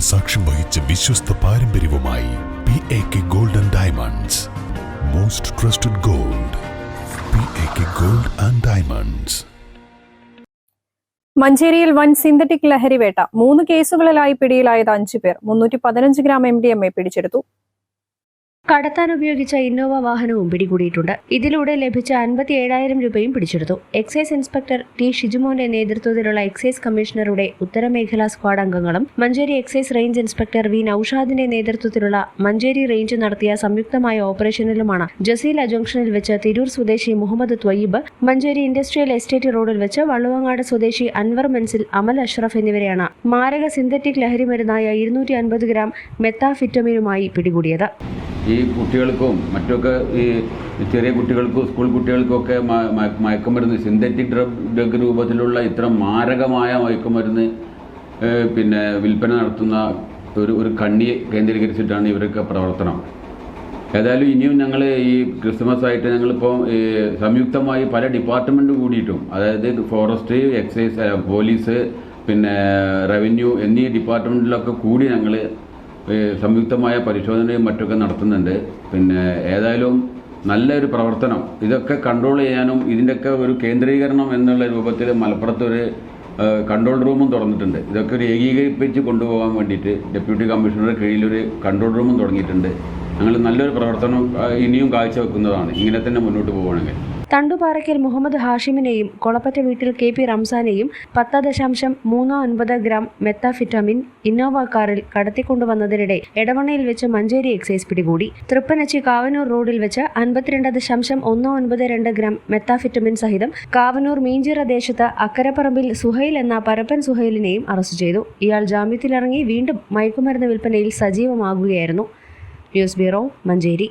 സാക്ഷ്യം വഹിച്ച വിശ്വസ്ത പാരമ്പര്യവുമായി P A K gold and diamonds most trusted gold P A K gold and diamonds മഞ്ചേരിയിൽ വൻ സിന്തറ്റിക് ലഹരിവേട്ട. മൂന്ന് കേസുകളിലായി പിടിയിലായത് അഞ്ചു പേർ. മുന്നൂറ്റി പതിനഞ്ച് gram M D M A പിടിച്ചെടുത്തു. കടത്താൻ ഉപയോഗിച്ച ഇന്നോവ വാഹനവും പിടികൂടിയിട്ടുണ്ട്. ഇതിലൂടെ ലഭിച്ച അൻപത്തി ഏഴായിരം രൂപയും പിടിച്ചെടുത്തു. എക്സൈസ് ഇൻസ്പെക്ടർ ടി ഷിജുമോന്റെ നേതൃത്വത്തിലുള്ള എക്സൈസ് കമ്മീഷണറുടെ ഉത്തരമേഖലാ സ്ക്വാഡ് അംഗങ്ങളും Manjeri excise range inspector V നൌഷാദിന്റെ നേതൃത്വത്തിലുള്ള മഞ്ചേരി റേഞ്ച് നടത്തിയ സംയുക്തമായ ഓപ്പറേഷനിലുമാണ് ജസീല ജംഗ്ഷനിൽ വെച്ച് തിരൂർ സ്വദേശി മുഹമ്മദ് ത്വയ്യിബ് മഞ്ചേരി ഇൻഡസ്ട്രിയൽ എസ്റ്റേറ്റ് റോഡിൽ വെച്ച് വള്ളുവങ്ങാട് സ്വദേശി അൻവർ മെൻസിൽ അമൽ അഷ്റഫ് എന്നിവരെയാണ് മാരക സിന്തറ്റിക് ലഹരി മരുന്നായ ഇരുന്നൂറ്റി അൻപത് ഗ്രാം മെത്താഫിറ്റമിനുമായി പിടികൂടിയത്. ഈ കുട്ടികൾക്കും മറ്റൊക്കെ ഈ ചെറിയ കുട്ടികൾക്കും സ്കൂൾ കുട്ടികൾക്കും ഒക്കെ മ- മ- മയക്കുമരുന്ന് സിന്തറ്റിക് ഡ്രഗ് ഡ്രഗ് രൂപത്തിലുള്ള ഇത്തരം മാരകമായ മയക്കുമരുന്ന് പിന്നെ വിൽപ്പന നടത്തുന്ന ഒരു ഒരു കണ്ണി കേന്ദ്രീകരിച്ചിട്ടാണ് ഇവരൊക്കെ പ്രവർത്തനം. ഏതായാലും ഇനിയും ഞങ്ങൾ ഈ ക്രിസ്മസ് ആയിട്ട് ഞങ്ങളിപ്പോൾ സംയുക്തമായി പല ഡിപ്പാർട്ട്മെന്റ് കൂടിയിട്ടും അതായത് ഫോറസ്റ്റ് എക്സൈസ് പോലീസ് പിന്നെ റവന്യൂ എന്നീ ഡിപ്പാർട്ട്മെന്റിലൊക്കെ കൂടി ഞങ്ങൾ സംയുക്തമായ പരിശോധനയും മറ്റൊക്കെ നടത്തുന്നുണ്ട്. പിന്നെ ഏതായാലും നല്ലൊരു പ്രവർത്തനം. ഇതൊക്കെ കൺട്രോൾ ചെയ്യാനും ഇതിന്റെയൊക്കെ ഒരു കേന്ദ്രീകരണം എന്നുള്ള രൂപത്തിൽ മലപ്പുറത്തൊരു കൺട്രോൾ റൂമും തുറന്നിട്ടുണ്ട്. ഇതൊക്കെ ഒരു ഏകീകരിപ്പിച്ച് കൊണ്ടുപോകാൻ വേണ്ടിയിട്ട് ഡെപ്യൂട്ടി കമ്മീഷണറുടെ കീഴിലൊരു കൺട്രോൾ റൂമും തുടങ്ങിയിട്ടുണ്ട്. ഞങ്ങൾ നല്ലൊരു പ്രവർത്തനം ഇനിയും കാഴ്ചവെക്കുന്നതാണ്. ഇങ്ങനെ തന്നെ മുന്നോട്ട് പോവുകയാണെങ്കിൽ. തണ്ടുപാറയ്ക്കൽ മുഹമ്മദ് ഹാഷിമിനെയും കൊളപ്പറ്റ വീട്ടിൽ കെ പി റംസാനെയും പത്ത് ദശാംശം മൂന്ന് ഒൻപത് ഗ്രാം മെത്താഫിറ്റമിൻ ഇന്നോവ കാറിൽ കടത്തിക്കൊണ്ടുവന്നതിനിടെ എടവണ്ണയിൽ വെച്ച് മഞ്ചേരി എക്സൈസ് പിടികൂടി. തൃപ്പനച്ചി കാവനൂർ റോഡിൽ വെച്ച് അൻപത്തിരണ്ട് ദശാംശം ഒന്ന് ഒൻപത് രണ്ട് ഗ്രാം മെത്താഫിറ്റമിൻ സഹിതം കാവനൂർ മീഞ്ചിറ ദേശത്ത് അക്കരപ്പറമ്പിൽ സുഹൈൽ എന്ന പരപ്പൻ സുഹൈലിനെയും അറസ്റ്റ് ചെയ്തു. ഇയാൾ ജാമ്യത്തിലിറങ്ങി വീണ്ടും മയക്കുമരുന്ന് വിൽപ്പനയിൽ സജീവമാകുകയായിരുന്നു. News bureau Manjeri.